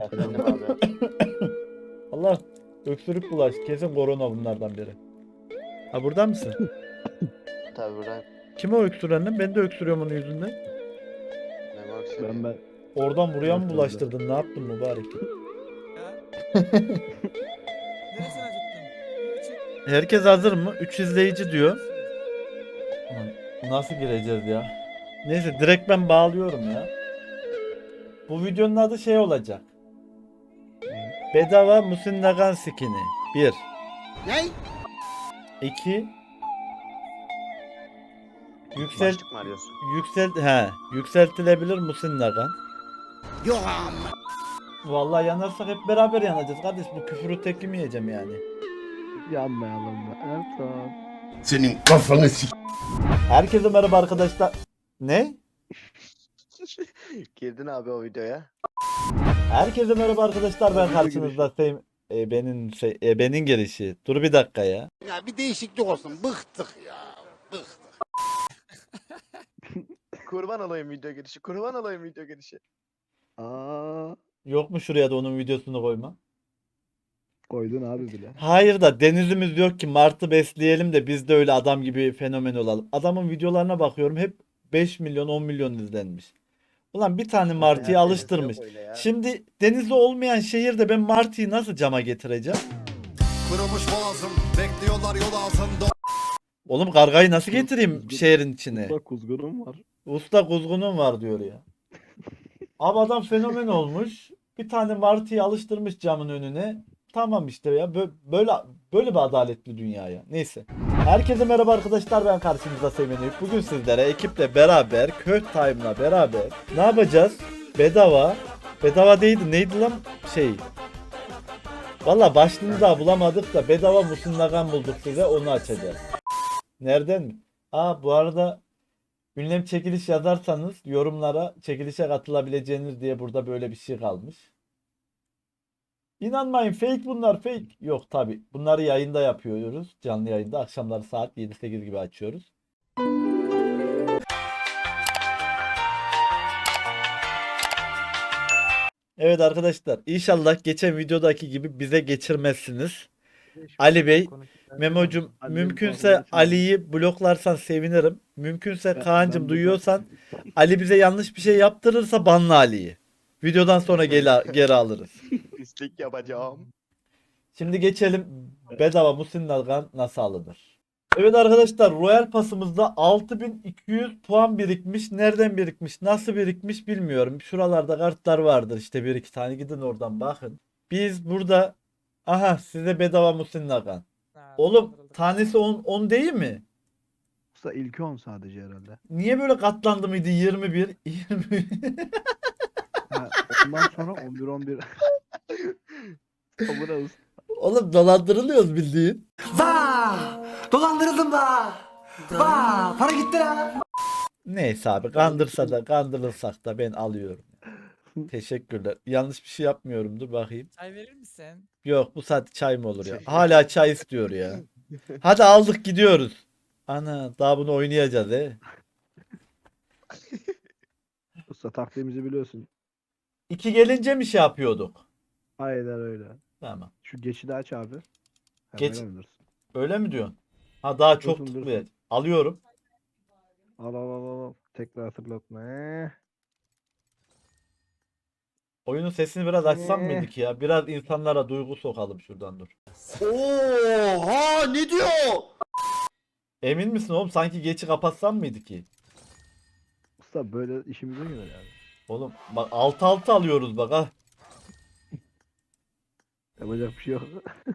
Efendim abi. Allah öksürük bulaş. Kesin korona bunlardan biri. Ha burada mısın? Tabii buradan. Kim o öksüren lan? Ben de öksürüyorum onun yüzünden. Memo Aksel. Ben ben Oradan buraya mı bulaştırdın? Ne yaptın mübarek? Neresini acıttın? Herkes hazır mı? 3 izleyici diyor. Ulan Nasıl gireceğiz ya? Neyse direkt ben bağlıyorum ya. Bu videonun adı şey olacak. Bedava Musin Nagan skini. 1. Ne? 2. Yüksel Başlık mı arıyorsun? yüksel he yükseltilebilir Musin Nagan. Yok amma. Vallahi yanarsak hep beraber yanacağız kardeş. Bu küfürü tek yemeyeceğim yani. yanmayalım mı? Ertan. Senin kafanı s*** Herkese merhaba arkadaşlar. Ne? Girdin abi o videoya. Herkese merhaba arkadaşlar. Ben karşınızda Seyim e, benim şey, e, benim gelişi. Dur bir dakika ya. Ya bir değişiklik olsun. Bıktık ya. Bıktık. Kurban olayım video girişi. Kurban olayım video girişi. Aa, Yok mu şuraya da onun videosunu koyma? koydun abi bile. Hayır da denizimiz yok ki Mart'ı besleyelim de biz de öyle adam gibi fenomen olalım. Adamın videolarına bakıyorum hep 5 milyon 10 milyon izlenmiş. Ulan bir tane Martı'yı Hayat alıştırmış. ya. Şimdi denizli olmayan şehirde ben Martı'yı nasıl cama getireceğim? Kırılmış boğazım Bekliyorlar yol altında Oğlum kargayı nasıl getireyim Kuzgun- şehrin içine? Usta kuzgunum var. Usta kuzgunum var diyor ya. Abi adam fenomen olmuş. Bir tane Martı'yı alıştırmış camın önüne. Tamam işte ya bö- böyle böyle bir adaletli dünyaya. Neyse. Herkese merhaba arkadaşlar ben karşınızda Semih. Bugün sizlere ekiple beraber Kök Time'la beraber ne yapacağız? Bedava. Bedava değildi neydi lan şey. Valla başlığını daha bulamadık da bedava Musun Nagan bulduk size onu açacağız. Nereden mi? Aa bu arada Ünlem çekiliş yazarsanız yorumlara çekilişe katılabileceğiniz diye burada böyle bir şey kalmış. İnanmayın fake bunlar fake. Yok tabi bunları yayında yapıyoruz. Canlı yayında akşamları saat 7-8 gibi açıyoruz. Evet arkadaşlar inşallah geçen videodaki gibi bize geçirmezsiniz. Ali Bey, Memocum mümkünse Ali'yi bloklarsan sevinirim. Mümkünse Kaan'cım duyuyorsan Ali bize yanlış bir şey yaptırırsa banla Ali'yi. Videodan sonra geri, geri alırız. Pislik yapacağım. Şimdi geçelim bedava Musin Nalgan nasıl alınır? Evet arkadaşlar Royal Pass'ımızda 6200 puan birikmiş. Nereden birikmiş? Nasıl birikmiş bilmiyorum. Şuralarda kartlar vardır işte bir iki tane gidin oradan bakın. Biz burada aha size bedava Musin Nalgan. Oğlum tanesi 10, 10 değil mi? Usta ilki 10 sadece herhalde. Niye böyle katlandı mıydı 21 20 Ha, ondan sonra 11 11. Olsun. Oğlum dolandırılıyoruz bildiğin. Dolandırıldım da. Vaa para gitti la. Neyse abi kandırsa da kandırılsak da ben alıyorum. Teşekkürler. Yanlış bir şey yapmıyorum. Dur bakayım. Çay verir misin? Yok bu saat çay mı olur ya? Hala çay istiyor ya. Hadi aldık gidiyoruz. Ana daha bunu oynayacağız he. Usta taktiğimizi biliyorsun. İki gelince mi şey yapıyorduk? Aynen öyle. Tamam. Şu geçidi aç abi. Hemen Geç- alınırsın. Öyle mi diyorsun? Ha daha çok Dursun. Alıyorum. Al al al al. Tekrar hatırlatma. Eh. Oyunun sesini biraz açsam Ee. mıydık ya? Biraz insanlara duygu sokalım şuradan dur. Oha ne diyor? Emin misin oğlum? Sanki geçi kapatsam mıydı ki? Usta böyle işimize göre yani. Oğlum bak alt alta alıyoruz bak ha. Yapacak bir şey yok.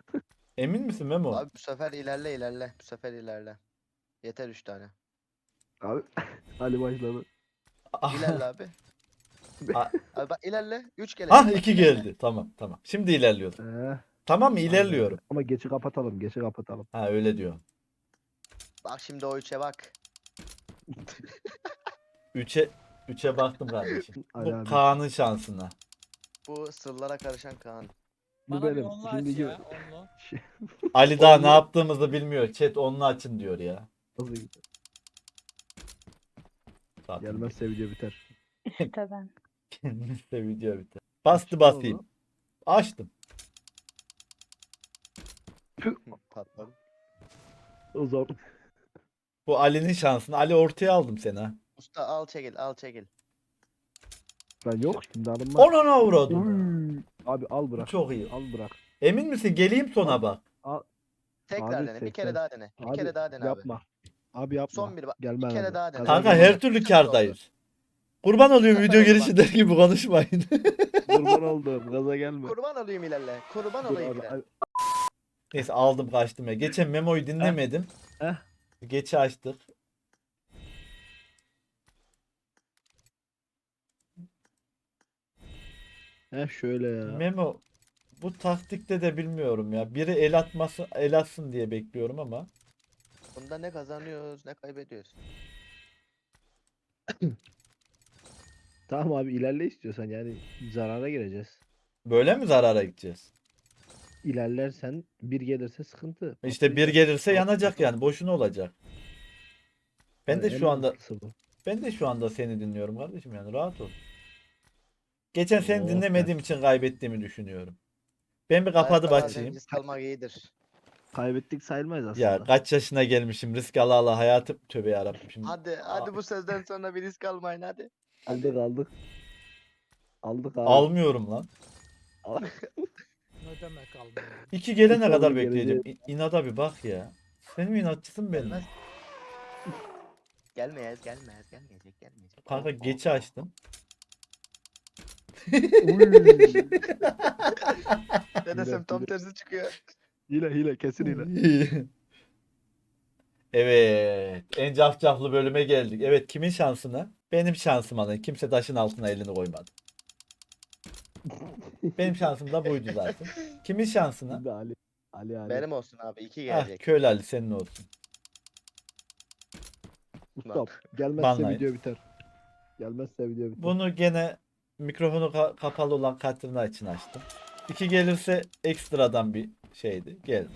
Emin misin Memo? Abi bu sefer ilerle ilerle. Bu sefer ilerle. Yeter 3 tane. Abi Ali başladı. İlerle abi. Ah. Abi bak ilerle. 3 kere. Ah iki geldi. Tamam tamam. Şimdi ilerliyorum. Eh, Tamam mı? İlerliyorum. Ama geçi kapatalım. Geçi kapatalım. Ha öyle diyor. Bak şimdi o 3'e bak. 3'e 3'e baktım kardeşim. Ali Bu abi. Kaan'ın şansına. Bu sırlara karışan Kaan. Bu Bana bir benim. onlu aç Şimdiki ya. Onlu. Ali daha ne yaptığımızı bilmiyor. Chat onunla açın diyor ya. nasıl gidiyor? Zaten Gelmezse video biter. İşte ben. Kendisi de video biter. Bastı basayım. Açtım. Patladı. O zor. Bu Ali'nin şansını. Ali ortaya aldım seni ha. Usta al çekil al çekil. Ben yok şimdi alınmaz. Onana uğradım. Uy. Abi al bırak. çok iyi. Al bırak. Emin misin? Geleyim sona bak. Tekrar Abi dene. Bir kere 80. daha dene. Bir Abi kere daha dene abi. yapma. Abi yapma. Son bir bak. Gelme bir kere abi. daha dene. Kanka her türlü kardayız. Kurban oluyorum Sefer video girişi der gibi konuşmayın. Kurban oldum. Gaza gelme. Kurban olayım ilerle. Kurban Dur olayım abi, ilerle. abi. Neyse aldım kaçtım ya. Geçen memoyu dinlemedim. Eh. Geçi açtık. Heh şöyle ya. Memo bu taktikte de bilmiyorum ya. Biri el atması el atsın diye bekliyorum ama. Bunda ne kazanıyoruz ne kaybediyoruz. Tamam abi ilerle istiyorsan yani zarara gireceğiz. Böyle mi zarara gideceğiz? İlerlersen bir gelirse sıkıntı. İşte bir gelirse yanacak yani. Boşuna olacak. Ben Yani de en şu anda mantıklısı bu. ben de şu anda seni dinliyorum kardeşim yani rahat ol. Geçen seni Oo, dinlemediğim için kaybettiğimi düşünüyorum. Ben bir kapatıp Hayatta açayım. Risk almak iyidir. Kaybettik sayılmaz aslında. Ya kaç yaşına gelmişim risk ala ala hayatım tövbe yarabbim şimdi. Hadi hadi bu sözden sonra bir risk almayın hadi. Aldık aldık. Aldık abi. Almıyorum lan. Ne demek almıyor? İki gelene İki kadar olur, bekleyeceğim. İ- İnada bir bak ya. Sen mi inatçısın benim? Gelmez. Gelmeyez gelmez gelmeyecek gelmeyecek. Kanka geçi açtım. Ne desem tam Hile, tersi çıkıyor. hile hile kesin hile. Evet. En cafcaflı bölüme geldik. Evet kimin şansına? Benim şansıma da. Kimse taşın altına elini koymadı. Benim şansım da buydu zaten. Kimin şansına? Ali. Ali Ali. Benim olsun abi iki Ah gelecek. köylü Ali senin olsun. Ustam gelmezse Banlayın. video biter. Gelmezse video biter. Bunu gene mikrofonu ka- kapalı olan Katrina için açtım. İki gelirse ekstradan bir şeydi. Geldi.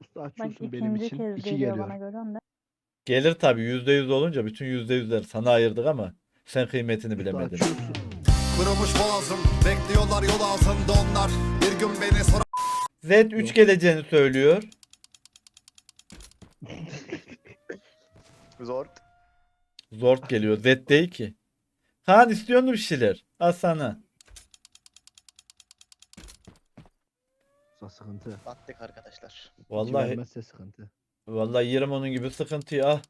Usta Bak açıyorsun benim ikinci için. kez İki geliyor bana. Gelir tabii yüzde yüz olunca bütün yüzde yüzleri sana ayırdık ama sen kıymetini Usta bilemedin. açıyorsun. Kırılmış boğazım Bekliyorlar yol altında onlar Bir gün beni sorar Z 3 geleceğini söylüyor. Zor. Zor geliyor. Z değil ki. Kaan istiyor mu bir şeyler? Al sana. Usta sıkıntı. Battık arkadaşlar. Vallahi vermezse sıkıntı. vallahi yerim onun gibi sıkıntıyı ah.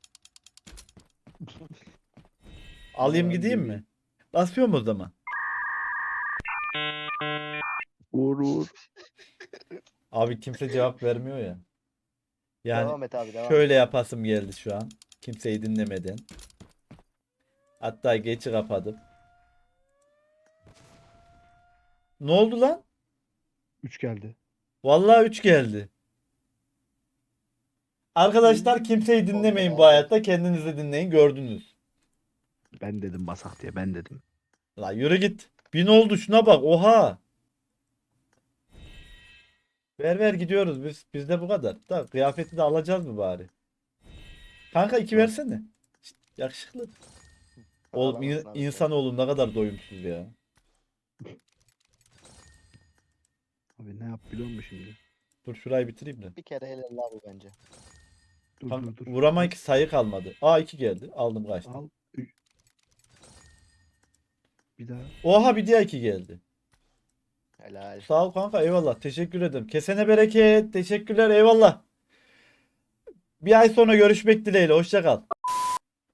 Alayım Vallahi gideyim mi? Basıyorum o zaman. Uğur uğur. Abi kimse cevap vermiyor ya. Yani devam et abi devam. şöyle yapasım geldi şu an. Kimseyi dinlemeden. Hatta geçi kapadım. Ne oldu lan? Üç geldi. Vallahi 3 geldi. Arkadaşlar kimseyi dinlemeyin bu hayatta. Kendinizi dinleyin. Gördünüz. Ben dedim basak diye ben dedim. La yürü git. Bin oldu şuna bak. Oha. Ver ver gidiyoruz biz. Bizde bu kadar. Da kıyafeti de alacağız mı bari? Kanka iki versene. Yakışıklı. Oğlum in, insanoğlu ne kadar doyumsuz ya. Abi ne yap biliyor musun şimdi? Dur şurayı bitireyim de. Bir kere helal abi bence. Dur Kanka, dur dur. vuramayın ki sayı kalmadı. Aa 2 geldi. Aldım kaçtım. Al. Bir daha. Oha bir diğer 2 geldi. Helal. Sağ ol kanka eyvallah. Teşekkür ederim. Kesene bereket. Teşekkürler eyvallah. Bir ay sonra görüşmek dileğiyle. Hoşça kal.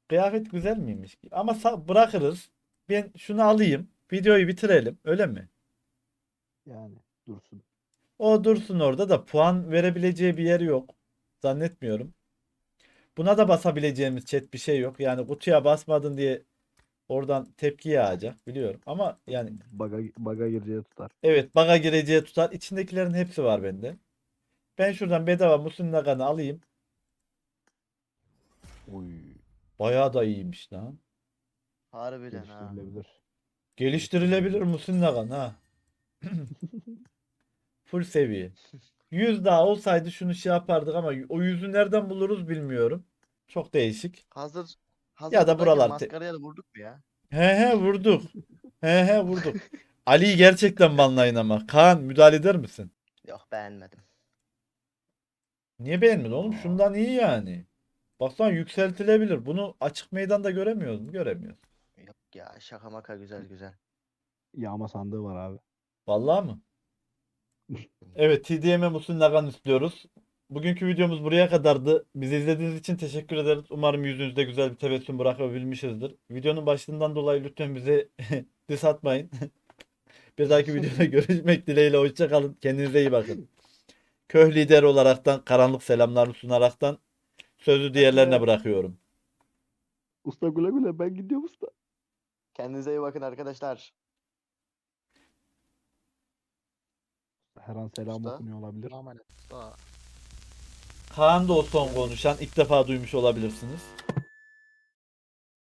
Kıyafet güzel miymiş? Ama sa- bırakırız. Ben şunu alayım. Videoyu bitirelim. Öyle mi? Yani dursun. O dursun orada da puan verebileceği bir yer yok. Zannetmiyorum. Buna da basabileceğimiz chat bir şey yok. Yani kutuya basmadın diye oradan tepki yağacak biliyorum. Ama yani Baga, baga gireceği tutar. Evet baga gireceği tutar. İçindekilerin hepsi var bende. Ben şuradan bedava Nagan'ı alayım. Uy. Bayağı da iyiymiş lan. Harbiden ha. Geliştirilebilir. Geliştirilebilir Musun Nagan ha. Full seviye. 100 daha olsaydı şunu şey yapardık ama o yüzü nereden buluruz bilmiyorum. Çok değişik. Hazır. Hazır Ya da buralar Maskaraya da vurduk mu ya? He he vurduk. He he vurduk. Ali'yi gerçekten banlayın ama. Kaan müdahale eder misin? Yok beğenmedim. Niye beğenmedin oğlum? Şundan iyi yani. Baksana yükseltilebilir. Bunu açık meydanda göremiyoruz mu? Göremiyoruz. Yok ya şaka maka güzel güzel. Yağma sandığı var abi. Vallahi mı? Evet TDM'e Musul Nagan istiyoruz. Bugünkü videomuz buraya kadardı. Bizi izlediğiniz için teşekkür ederiz. Umarım yüzünüzde güzel bir tebessüm bırakabilmişizdir. Videonun başlığından dolayı lütfen bize diss atmayın. bir dahaki videoda görüşmek dileğiyle. Hoşçakalın. Kendinize iyi bakın. Köh lider olaraktan karanlık selamlarını sunaraktan sözü diğerlerine bırakıyorum. Usta güle güle ben gidiyorum usta. Kendinize iyi bakın arkadaşlar. Her an selam Usta. okunuyor olabilir. Aman et. Kaan da o son konuşan ilk defa duymuş olabilirsiniz.